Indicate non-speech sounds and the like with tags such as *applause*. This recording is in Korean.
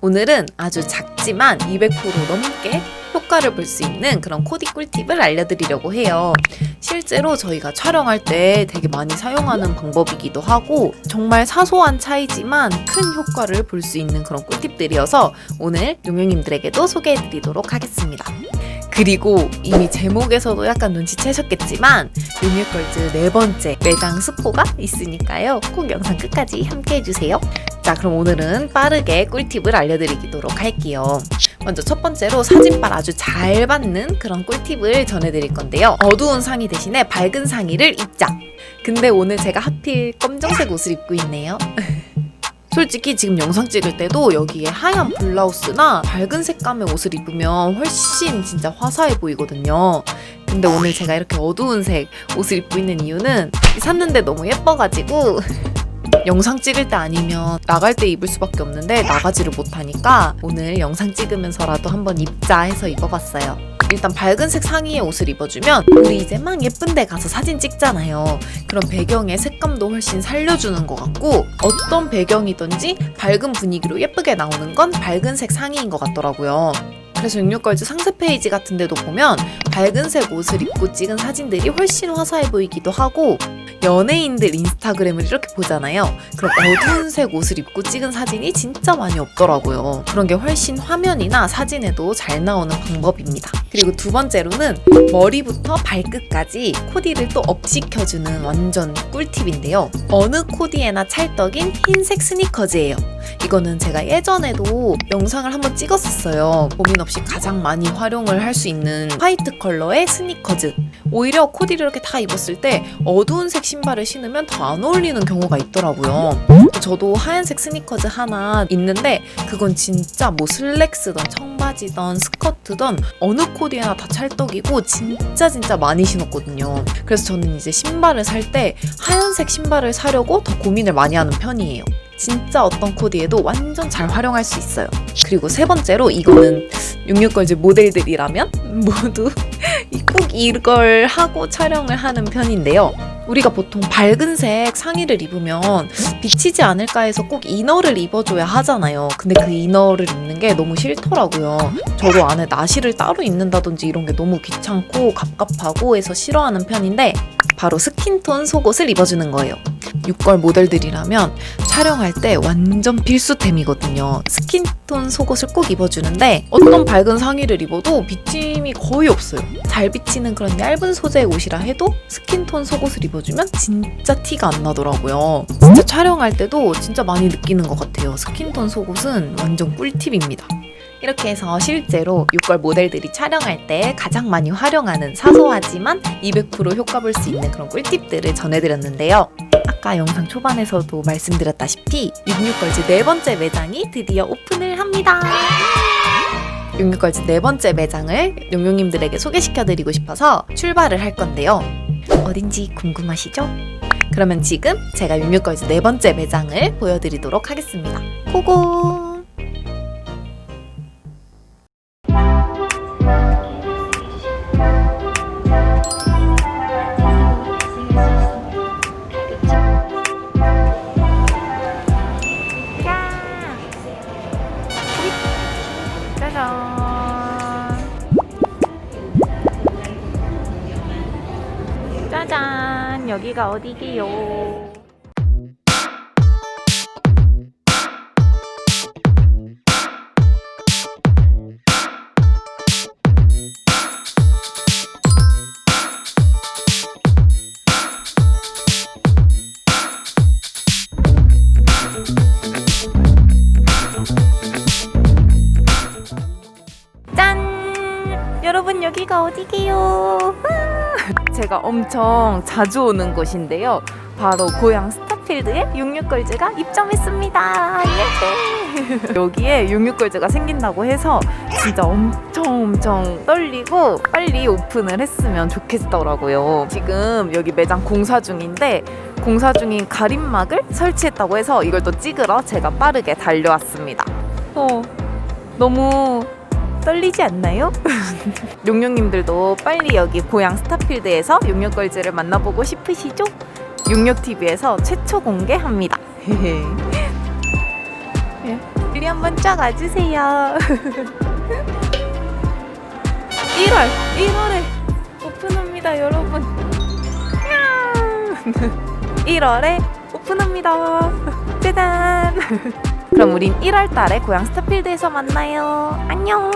오늘은 아주 작지만 200% 넘게 효과를 볼 수 있는 그런 코디 꿀팁을 알려드리려고 해요. 실제로 저희가 촬영할 때 되게 많이 사용하는 방법이기도 하고 정말 사소한 차이지만 큰 효과를 볼 수 있는 그런 꿀팁들이어서 오늘 용용님들에게도 소개해드리도록 하겠습니다. 그리고 이미 제목에서도 약간 눈치채셨겠지만 유니걸즈 네 번째 매장 스포가 있으니까요. 꼭 영상 끝까지 함께 해주세요. 자, 그럼 오늘은 빠르게 꿀팁을 알려드리도록 할게요. 먼저 첫 번째로 사진빨 아주 잘 받는 그런 꿀팁을 전해드릴 건데요. 어두운 상의 대신에 밝은 상의를 입자. 근데 오늘 제가 하필 검정색 옷을 입고 있네요. *laughs* 솔직히 지금 영상 찍을 때도 여기에 하얀 블라우스나 밝은 색감의 옷을 입으면 훨씬 진짜 화사해 보이거든요. 근데 오늘 제가 이렇게 어두운 색 옷을 입고 있는 이유는 샀는데 너무 예뻐가지고 *laughs* 영상 찍을 때 아니면 나갈 때 입을 수밖에 없는데 나가지를 못하니까 오늘 영상 찍으면서라도 한번 입자 해서 입어봤어요. 일단 밝은색 상의의 옷을 입어주면 우리 이제 막 예쁜 데 가서 사진 찍잖아요. 그런 배경의 색감도 훨씬 살려주는 것 같고 어떤 배경이든지 밝은 분위기로 예쁘게 나오는 건 밝은색 상의인 것 같더라고요. 그래서 66걸즈 상세 페이지 같은 데도 보면 밝은색 옷을 입고 찍은 사진들이 훨씬 화사해 보이기도 하고 연예인들 인스타그램을 이렇게 보잖아요. 그럼 어두운 색 옷을 입고 찍은 사진이 진짜 많이 없더라고요. 그런 게 훨씬 화면이나 사진에도 잘 나오는 방법입니다. 그리고 두 번째로는 머리부터 발끝까지 코디를 또 업시켜주는 완전 꿀팁인데요. 어느 코디에나 찰떡인 흰색 스니커즈예요. 이거는 제가 예전에도 영상을 한번 찍었었어요. 고민 없이 가장 많이 활용을 할 수 있는 화이트 컬러의 스니커즈. 오히려 코디를 이렇게 다 입었을 때 어두운 색 신발을 신으면 더 안 어울리는 경우가 있더라고요. 저도 하얀색 스니커즈 하나 있는데 그건 진짜 뭐 슬랙스던 청바지던 스커트던 어느 코디에나 다 찰떡이고 진짜 진짜 많이 신었거든요. 그래서 저는 이제 신발을 살 때 하얀색 신발을 사려고 더 고민을 많이 하는 편이에요. 진짜 어떤 코디에도 완전 잘 활용할 수 있어요. 그리고 세 번째로 이거는 66걸즈 모델들이라면 모두 *laughs* 꼭 이걸 하고 촬영을 하는 편인데요. 우리가 보통 밝은색 상의를 입으면 비치지 않을까 해서 꼭 이너를 입어줘야 하잖아요. 근데 그 이너를 입는 게 너무 싫더라고요. 저도 안에 나시를 따로 입는다든지 이런 게 너무 귀찮고 갑갑하고 해서 싫어하는 편인데 바로 스킨톤 속옷을 입어주는 거예요. 6걸 모델들이라면 촬영할 때 완전 필수템이거든요. 스킨톤 속옷을 꼭 입어주는데 어떤 밝은 상의를 입어도 비침이 거의 없어요. 잘 비치는 그런 얇은 소재의 옷이라 해도 스킨톤 속옷을 입어주면 진짜 티가 안 나더라고요. 진짜 촬영할 때도 진짜 많이 느끼는 것 같아요. 스킨톤 속옷은 완전 꿀팁입니다. 이렇게 해서 실제로 6걸 모델들이 촬영할 때 가장 많이 활용하는 사소하지만 200% 효과 볼 수 있는 그런 꿀팁들을 전해드렸는데요. 아까 영상 초반에서도 말씀드렸다시피 66걸즈 네 번째 매장이 드디어 오픈을 합니다. 66걸즈 네 번째 매장을 용용님들에게 소개시켜드리고 싶어서 출발을 할 건데요. 어딘지 궁금하시죠? 그러면 지금 제가 66걸즈 네 번째 매장을 보여드리도록 하겠습니다. 고고! 여기가 어디게요? 짠! 여러분 여기가 어디게요? 제가 엄청 자주 오는 곳인데요. 바로 고향 스타필드에 66걸즈가 입점했습니다. 예! 여기에 66걸즈가 생긴다고 해서 진짜 엄청 엄청 떨리고 빨리 오픈을 했으면 좋겠더라고요. 지금 여기 매장 공사 중인데 공사 중인 가림막을 설치했다고 해서 이걸 또 찍으러 제가 빠르게 달려왔습니다. 어, 너무 떨리지 않나요? *laughs* 용용님들도 빨리 여기 고향 스타필드에서 용용걸즈를 만나보고 싶으시죠? 용용TV에서 최초 공개합니다. *laughs* 예, 우리 한번 쫙 와주세요. *laughs* 1월, 1월에 오픈합니다, 여러분. 1월에 오픈합니다. 짜잔. 그럼 우린 1월 달에 고향 스타필드에서 만나요. 안녕.